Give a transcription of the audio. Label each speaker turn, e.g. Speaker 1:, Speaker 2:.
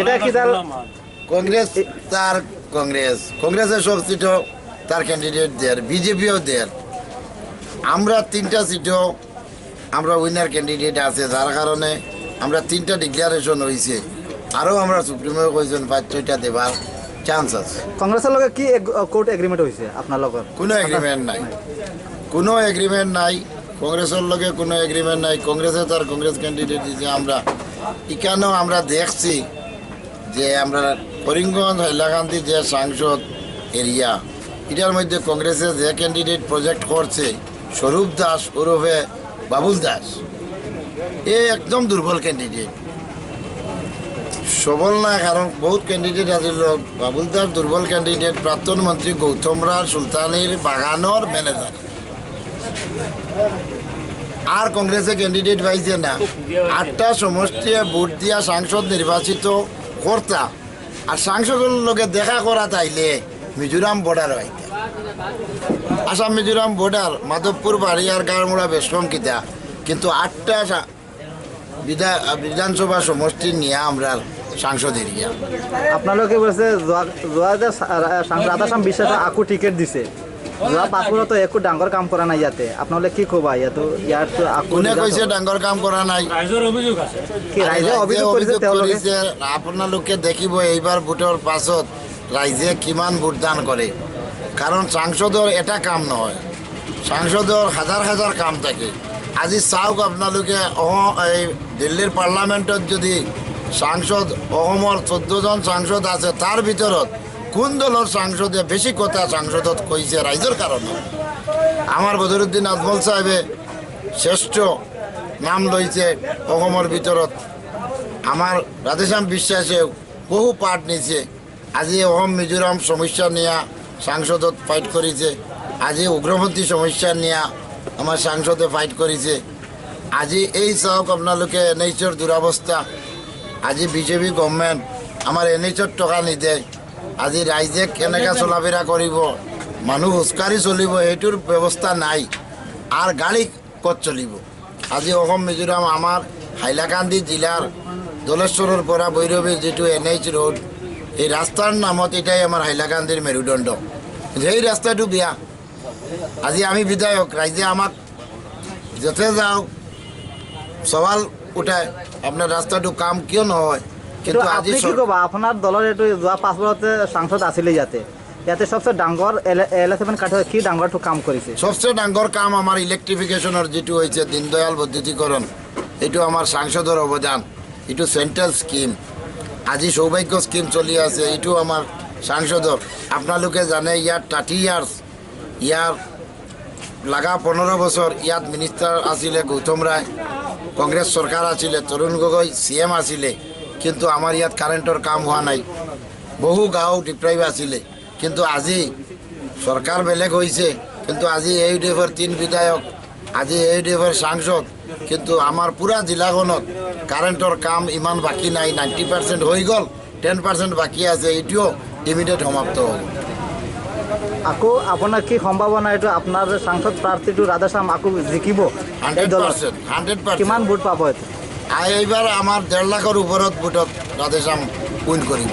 Speaker 1: এটা কি তার
Speaker 2: কংগ্রেস তার কংগ্রেস। কংগ্রেসের সব সিটও তার ক্যান্ডিডেট দেয় বিজেপিও দেয় আমরা তিনটা সিটও আমরা উইনার ক্যান্ডিডেট আছে যার কারণে আমরা তিনটা ডিক্লারেশন হয়েছে আরও আমরা সুপ্রিমো কইছেন পাঁচ ছয়টা দেবার চান্স আছে।
Speaker 1: কংগ্রেসের লগে কি কোর্ট এগ্রিমেন্ট হয়েছে আপনার লগত?
Speaker 2: কোনো এগ্রিমেন্ট নাই। কোনো এগ্রিমেন্ট নাই। কংগ্রেসের লগে কোনো এগ্রিমেন্ট নাই। কংগ্রেসে তার কংগ্রেস ক্যান্ডিডেট দিছে আমরা এখানেও আমরা দেখছি যে আমরা করিমগঞ্জ, হাইলাকান্দি যে সাংসদ এরিয়া, এটার মধ্যে কংগ্রেসের যে ক্যান্ডিডেট প্রজেক্ট করছে, স্বরূপ দাস, ওরফে বাবুল দাস, এ একদম দুর্বল ক্যান্ডিডেট সবল না, কারণ বহুত ক্যান্ডিডেট আছিল বাবুল দাস দুর্বল ক্যান্ডিডেট প্রাক্তন মন্ত্রী গৌতম রায়, সুলতানের বাগানোর ম্যানেজার আর কংগ্রেসে ক্যান্ডিডেট পাইছে না। আটটা সমষ্টি ভোট দিয়া সাংসদ নির্বাচিত কর্তা। আর সাংসদের লগে দেখা করা তাইলে মিজোরাম বর্ডার হইতে আসাম মিজোরাম বর্ডার মাধবপুর বাড়িয়ার গাড়মুড়া বেশকম কিতা। কিন্তু আটটা বিধা- বিধানসভা সমষ্টি নিয়ে আমরা সাংসদ এরিয়া।
Speaker 1: আপনালোকে বলছে যোৱা- যোৱা যে ৰাধাশ্যাম বিশ্বাসে আকৌ টিকেট দিছে। যোৱা একো ডাঙৰ কাম কৰা নাই ইয়াতে। আপোনালোকে কি ক'বা? ইয়াতো ইয়াতো
Speaker 2: কোনে কৈছে ডাঙৰ কাম কৰা নাই।
Speaker 3: ৰাইজৰ অভিযোগ আছে।
Speaker 1: কি ৰাইজে
Speaker 2: ৰাইজে
Speaker 1: অভিযোগ কৰিছে তেওঁলোকে?
Speaker 2: আপোনালোকে দেখিব এইবাৰ ভোটৰ পাছত ৰাইজে কিমান ভোটদান কৰে কাৰণ সাংসদৰ এটা কাম নহয় সাংসদৰ হাজাৰ হাজাৰ কাম থাকে। আজি চাওক আপোনালোকে অহ- এই দিল্লীৰ পাৰ্লামেণ্টত যদি সাংসদ অসমৰ চৈধ্যজন সাংসদ আছে তাৰ ভিতৰত কোন দলৰ সাংসদে বেছি কথা সাংসদত কৈছে ৰাইজৰ কাৰণে? আমাৰ বদৰুদ্দিন আজমল চাহেবে শ্ৰেষ্ঠ নাম লৈছে অসমৰ ভিতৰত। আমাৰ ৰাধেশ্যাম বিশ্বাসে বহু পাঠ নিছে। আজি অসম মিজোৰাম সমস্যা নিয়া সাংসদত ফাইট কৰিছে। আজি উগ্ৰপন্থী সমস্যা নিয়া আমাৰ সাংসদে ফাইট কৰিছে। আজি এই চাওক আপোনালোকে এন এইচৰ দুৰৱস্থা। আজি বিজেপি গভৰ্ণমেণ্ট আমাৰ এন এইচৰ টকা নিদিয়ে। আজি ৰাইজে কেনেকৈ চলা ফিৰা কৰিব? মানুহ খোজকাঢ়ি চলিব, সেইটোৰ ব্যৱস্থা নাই। আৰু গাড়ী ক'ত চলিব? আজি অসম, মিজোৰাম, আমাৰ হাইলাকান্দি জিলাৰ দলেশ্বৰৰ পৰা ভৈৰৱী যিটো এন এইচ ৰোড, এই ৰাস্তাৰ নামত এটাই আমাৰ হাইলাকান্দিৰ মেৰুদণ্ড। সেই ৰাস্তাটো বেয়া। আজি আমি বিধায়ক, ৰাইজে আমাক য'তে যাওঁ সৱাল উঠায়, আপোনাৰ ৰাস্তাটো কাম কিয় নহয়?
Speaker 1: কিন্তু
Speaker 2: আজি
Speaker 1: কি ক'বা আপোনাৰ দলৰ এইটো যোৱা পাঁচ বছৰতে সাংসদ আছিলে ইয়াতে। ইয়াতে চবচে ডাঙৰ এল এল এছ এফ কাঠ কি ডাঙৰটো কাম কৰিছে?
Speaker 2: সবচেয়ে ডাঙৰ কাম আমাৰ ইলেক্ট্ৰিফিকেশ্যনৰ যিটো হৈছে দীনদয়াল বৈদ্যুতিকৰণ এইটো আমাৰ সাংসদৰ অৱদান এইটো চেণ্ট্ৰেল স্কিম আজি সৌভাগ্য স্কিম চলি আছে এইটো আমাৰ সাংসদৰ আপোনালোকে জানে ইয়াত থাৰ্টি ইয়াৰ্ছ ইয়াৰ লাগা পোন্ধৰ বছৰ ইয়াত মিনিষ্টাৰ আছিলে গৌতম ৰায় কংগ্ৰেছ চৰকাৰ আছিলে তৰুণ গগৈ চি এম আছিলে। কিন্তু আমাৰ ইয়াত কাৰেণ্টৰ কাম হোৱা নাই। বহু গাঁও ডিপ্ৰাইভ আছিলে। কিন্তু আজি চৰকাৰ বেলেগ হৈছে। কিন্তু আজি এই দেশৰ তিন বিধায়ক আজি এই দেশৰ সাংসদ কিন্তু আমাৰ পূৰা জিলাখনত কাৰেণ্টৰ কাম ইমান বাকী নাই। নাইণ্টি পাৰ্চেণ্ট হৈ গ'ল টেন পাৰ্চেণ্ট বাকী আছে। এইটোও ইমিডিয়েট সমাপ্ত হ'ব
Speaker 1: আকৌ আপোনাৰ কি সম্ভাৱনা এইটো আপোনাৰ সাংসদ প্ৰাৰ্থীটো ৰাধাশ্যাম আকৌ জিকিব কিমান ভোট পাব এইটো?
Speaker 2: এইবাৰ আমার দেড় লাখের ওপৰত ভোটত রাধেশ্যাম উইন কৰিব